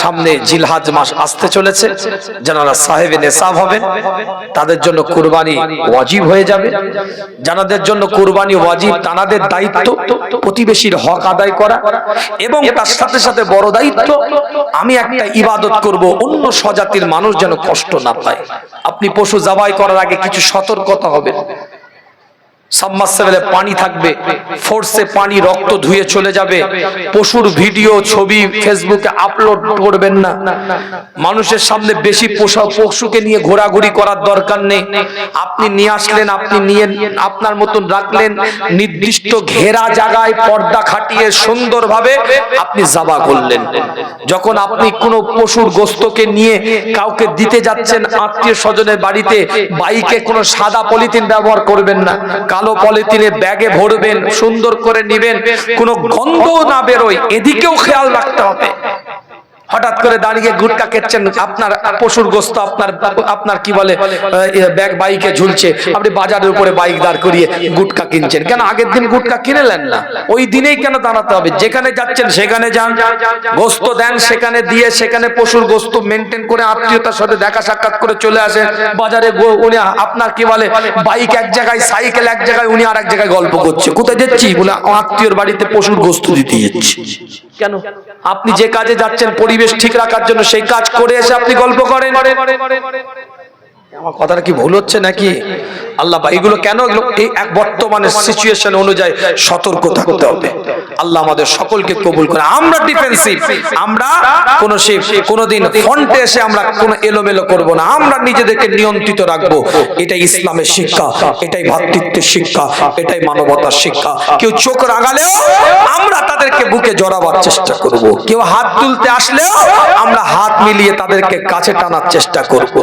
সামনে জিলহাজ মাস আসতে চলেছে। যারা সাহেবে নেশাব হবেন তাদের জন্য কুরবানি ওয়াজিব হয়ে যাবে। যাদের জন্য কুরবানি ওয়াজিব তানাদের দায়িত্ব, প্রতিবেশীর হক আদায় করা। এবং তার সাথে সাথে বড় দায়িত্ব, আমি একটা ইবাদত করব, অন্য স্বজাতির মানুষ যেন কষ্ট না পায়। আপনি পশু জবাই করার আগে কিছু সতর্কতা হবে সাবমার্সেবলে পানি থাকবে, ফোর্সে পানি, রক্ত ধুয়ে চলে যাবে। পশুর ভিডিও, ছবি ফেসবুকে আপলোড করবেন না। মানুষের সামনে বেশি পোষা পশুকে নিয়ে ঘোরাঘুরি করার দরকার নেই। আপনি নিয়ে আসলেন, আপনি নিয়ে আপনার মতন রাখলেন, নির্দিষ্ট ঘেরা জায়গায় পর্দা খাটিয়ে সুন্দরভাবে আপনি জাবা করলেন। যখন আপনি কোনো পশুর গোস্তকে নিয়ে কাউকে দিতে যাচ্ছেন, আত্মীয় স্বজনের বাড়িতে, বাইকে কোনো সাদা পলিথিন ব্যবহার করবেন না। কালো পলিথিনে ব্যাগে ভরবেন, সুন্দর করে নিবেন, কোনো গন্ধ না বেরোয়, এদিকেও খেয়াল রাখতে হবে। হঠাৎ করে দাঁড়িয়ে গুটকা কেটছেন আপনার পশুর গোস্ত আপনার আপনার কি বলে ব্যাগ বাইকে ঝুলছে আপনি বাজারের উপরে বাইক দাঁড় করিয়ে গুটকা কিনছেন। কেন আগের দিন গুটকা কিনে নেন না? ওই দিনেই কেন দাঁড়াতে হবে? যেখানে যাচ্ছেন সেখানে যান গোস্ত দেন সেখানে দিয়ে সেখানে পশুর গোস্ত মেনটেন করে আত্মীয়তার সাথে দেখা সাক্ষাৎ করে চলে আসেন। বাজারে উনি আপনার কি বলে বাইক এক জায়গায় সাইকেল এক জায়গায় উনি আর এক জায়গায় গল্প করছে। কোথায় যাচ্ছি? বলে আত্মীয়র বাড়িতে পশুর গোস্ত দিতে যাচ্ছি। কেন? আপনি যে কাজে যাচ্ছেন পরিবেশ ঠিক রাখার জন্য সেই কাজ করে এসে আপনি গল্প করেন। আমার কথাটা কি ভুল হচ্ছে নাকি? আল্লাহ এগুলো কেন এই এক বর্তমানের সিচুয়েশন অনুযায়ী সতর্ক থাকতে হবে। আল্লাহ আমাদের সকলকে কবুল করে। আমরা ডিফেন্সিভ আমরা কোন কোনোদিন ফ্রন্টে এসে আমরা কোনো এলোমেলো করব না। আমরা নিজেদেরকে নিয়ন্ত্রিত রাখব। এটাই ইসলামের শিক্ষা। এটাই ভ্রাতৃত্বের শিক্ষা। এটাই মানবতার শিক্ষা। কেউ চোখ রাগালেও আমরা তাদেরকে বুকে জড়াবার চেষ্টা করব। কেউ হাত তুলতে আসলেও আমরা হাত মিলিয়ে তাদেরকে কাছে টানার চেষ্টা করব।